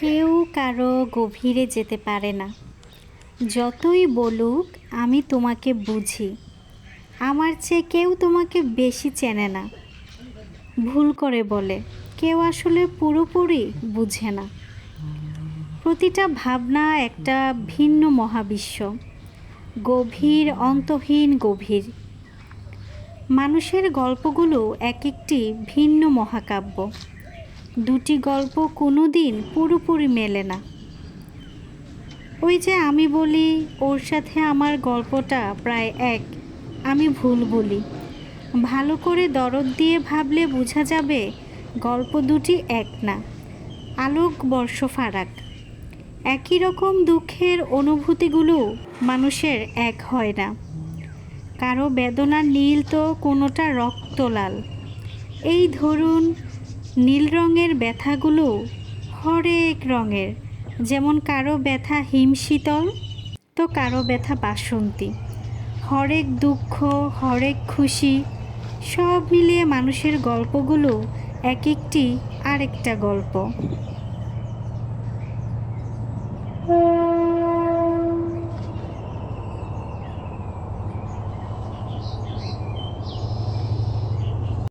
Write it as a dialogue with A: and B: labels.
A: কেউ কারও গভীরে যেতে পারে না। যতই বলুক, আমি তোমাকে বুঝি। আমার চেয়ে কেউ তোমাকে বেশি চেনে না। ভুল করে বলে। কেউ আসলে পুরোপুরি বুঝে না। প্রতিটা ভাবনা একটা ভিন্ন মহাবিশ্ব। গভীর, অন্তহীন, গভীর। মানুষের গল্পগুলো এক একটি ভিন্ন মহাকাব্য। দুটি গল্প কোনো দিন পুরোপুরি মেলে না। ওই যে আমি বলি, ওর সাথে আমার গল্পটা প্রায় এক, আমি ভুল বলি। ভালো করে দরদ দিয়ে ভাবলে বোঝা যাবে, গল্প দুটি এক না, আলোক বর্ষ ফারাক। একই রকম দুঃখের অনুভূতিগুলো মানুষের এক হয় না। কারও বেদনা নীল তো, কোনোটা রক্ত লাল এই ধরুন নীল রঙের ব্যথাগুলো হরেক রঙের। যেমন কারও ব্যথা হিমশীতল, তো কারও ব্যথা বাসন্তী। হরেক দুঃখ, হরেক খুশি, সব মিলিয়ে মানুষের গল্পগুলো এক একটি আরেকটা গল্প।